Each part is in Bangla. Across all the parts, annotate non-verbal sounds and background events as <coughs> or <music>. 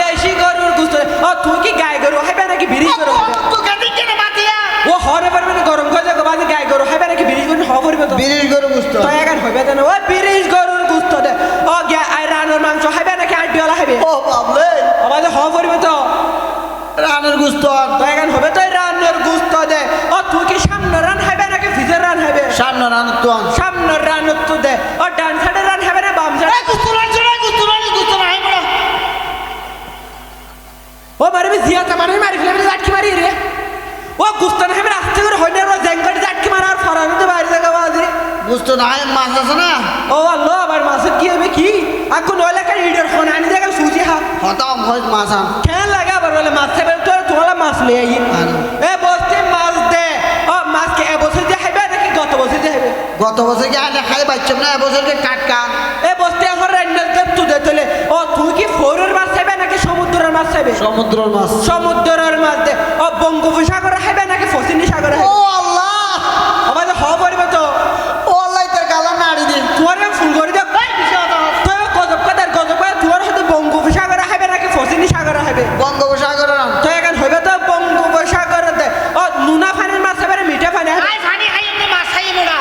দেশি গরুর গুস্ত। ও তুই কি গাই গরু? খাইবে নাকি বিড়ি গরু? ও হরে পারবে না গরম করে দেখো বাজে গাই গরু। খাইবে নাকি বিড়ি গরু? হ করবে তো। গরু গুস্ত। তো এখন হইবে না ও গরুর গুস্ত দে। ও গ্যা আই মাংস। নাকি আট ও বাবলে। ও তো। গুস্ত। তো এখন হবে তো গুস্ত দে। ও তুই কি সামনে রান? খাইবে নাকি ভিজে রান সামনে রান তো ও মারবি জিয়া তামানে মারি ফেলে বলে জাটকি মারি রে। ও গুস্তান হবে রাস্তা করে হইনে রো জেঙ্গড়ি জাটকি মারার ফরানো তো বাইরে জায়গা বাজে। গুস্ত না মাছ আছে না? ও আল্লাহ আবার মাছের কি হবে কি? আকু নইলে কার ইডের ফোন আনি জায়গা সুজি হা হতাম হয় মাছ আন। কেন লাগে আবার বলে মাছ খাবে তো তোমালা মাছ লই আই এ বসতে মাছ দে। ও মাছ কে এ বছর যে খাইবে নাকি গত বছর যে খাইবে? গত বছর কি আনে খাই পাচ্ছিলাম না এবছরকে টাটকা এ সমুদ্রের মাছ। সমুদ্রের মাছ দে ও বঙ্গোপসাগর খাইবে নাকি ফসিনি সাগর ও আল্লাহ! আমাদের হওয়া পড়বে তো। ও আল্লাহ তোর গালা নাড়ি দি। তোমার ফুল করে দে। তুই গজব কাদার গজব কাদার তোমার হয়তো বঙ্গোপসাগর খাইবে নাকি ফসিনি সাগর খাইবে বঙ্গোপসাগর তো এখন হইবে তো বঙ্গোপসাগর দে ও নুনা ফানির মাছ না মিঠা ফানি খাবে? আই ফানি খাই এমনি মাছ খাই মোড়া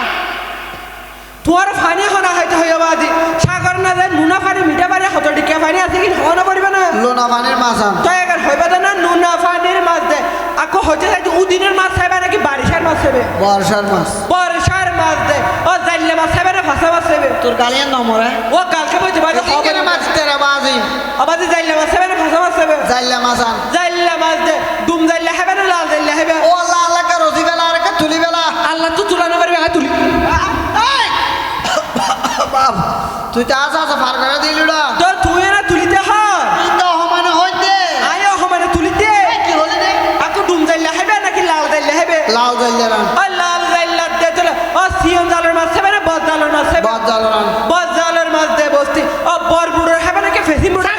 তোমার ফানি হনা হয়তো হইব আজি। সাগর না যায় নুনা ফানি মিঠা ফানি হতো টিকা ফানি আছে কি হনা পড়বে না? লোনা পানির মাছ আন। তো এখন হইবে তো না নুনা ফানির মাছ দে হইতে যাই উদিনের মাছ খাইবে নাকি বারিশার মাছ খাইবে? বর্ষার মাছ। বর্ষার মাছ দে। ও জাইলে মাছ খাইবে না ভাষা মাছ খাইবে? তোর গালিয়ার নম্বর ও কালকে বলছে ভাই এদিকে মাছ তেরা বাজি? আবার জাইলে মাছ খাইবে না ভাষা মাছ খাইবে? জাইলা মাছ আন। জাইলে মাছ দে। দুম জাইলে খাইবে না লাল জাইলে খাইবে? ও আল্লাহ আল্লাহ কা রসি বেলা আর কা তুলি বেলা। আল্লাহ তো তুলানো পারবে হ্যাঁ তুলি। <coughs> তুই তো আসা আসা ফার করে দিলি তো তুই না লাউ জাইলা রান। ও লাল জাইলে দে তোলে ও সিয়ন জালের মাছ খাইবে না বদ জালের মাছ খাইবে বাদ জাল রান। বদ জালের মাছ দে বস্তি। ও বরবুড়ের খাইবে নাকি ফেসি মুড়ে?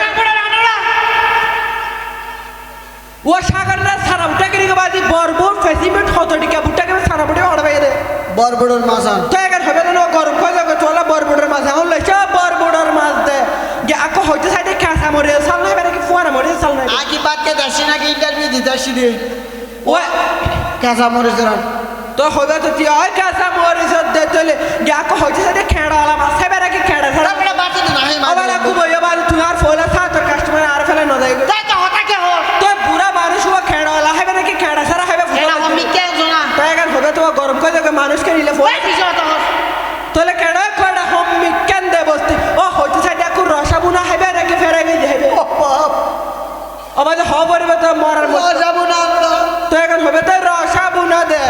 ও সাগর না সারা উঠা কিনে বাদি বরবুর ফেসি মুট হত টিকা বুটা কে সারা বুটে অড় বাইরে বরবড়র মাছ আন। তো এগার হবে না গরম খাওয়া যাবে তোলা বরবুড়ের মাছ এখন লইছে বরবুড়ের মাছ দে। গে আকো হইতে সাইডে কাঁচা মরে সাল নাই নাকি ফুয়ারা মরে সাল নাই। আকি বাদকে দেশি নাকি ইন্টারভিউ দিতে আসছি রে ও কাঁচা মরিচ রান তো হবে তো তুই ওই কাঁচা মরে দে তোলে গে আকো হইতে সাইডে খেড়া ওলা মাছ খাইবে নাকি খেড়া ছাড়া। তারপরে বাড়তে না হে আবার আকু বইয়া বাদ তুই আর ফোলা থা তোর কাস্টমার আর ফেলে ন যাইবে তাই তো হতা কে হো তো বুড়া মানুষ ও খেড়া ওলা খাইবে নাকি খেড়া ছাড়া খাইবে এটা আমি কে জানা? তো এগার হবে তো গরম মানুষকে নিলে ওই পিছে হতা হস তোলে কেডা কড়া হোম মিকেন দে বসতি? ও হইতে সাইডে আকু রসা বুনা খাইবে নাকি ফেরাই গিয়ে যাইবে। আমাদের হওয়া পড়বে তো মরার মতো। যাব না তো এখন হবে তো রসা বুনা দে